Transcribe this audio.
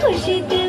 খুশিতে